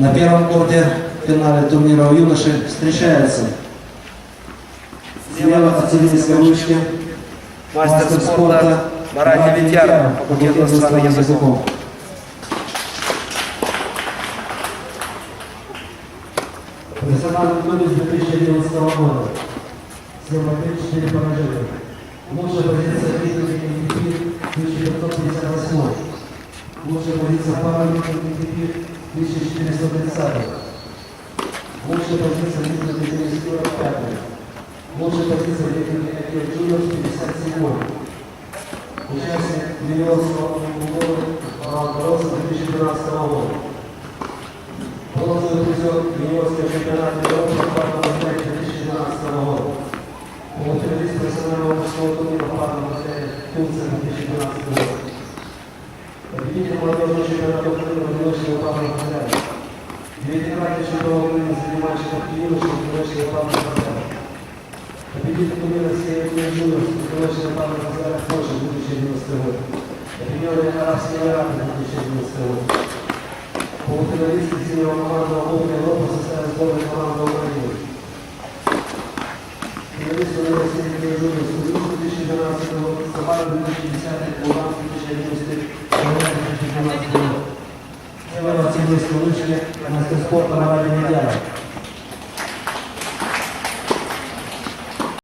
На первом корте в финале турнира у юноши встречаются слева от Цивильской вышки Мастер спорта Марат Витяров, факультет иностранных языков. Профессиональный с 2011 года. Слева 4 поражения. Лучшая позиция лидера MVP 1958. Лучшая позиция параллельного MVP 1430. Лучшая позиция лидера 1945. Лучшая позиция лидера Джуниор 57. Участник миллионского бороться 2012 года. Бронзовый призер юниорского чемпионата Европы разряда 2012 года. Лучший профессионального мужского турнира разряда Турция 2012 года. Победитель молодежного чемпионата Украины в одиночного парного разряда. Девятикратный чемпион Украины среди мальчиков и юношей в одиночного парного разряда. Победитель турнира Северный Джуниор в одиночного парного разряда Польши 2011 год. Объединенные Арабские Эмираты 2011 год. Полуфиналисты синего командного Кубка Европы в составе сборной команды Украины. Финалист турнира Северный Джуниор в 2012 год, Сабар 2010, Улан 2011, 2012 год. Северо-Сибирской вышли мастер спорта Равали Медяна.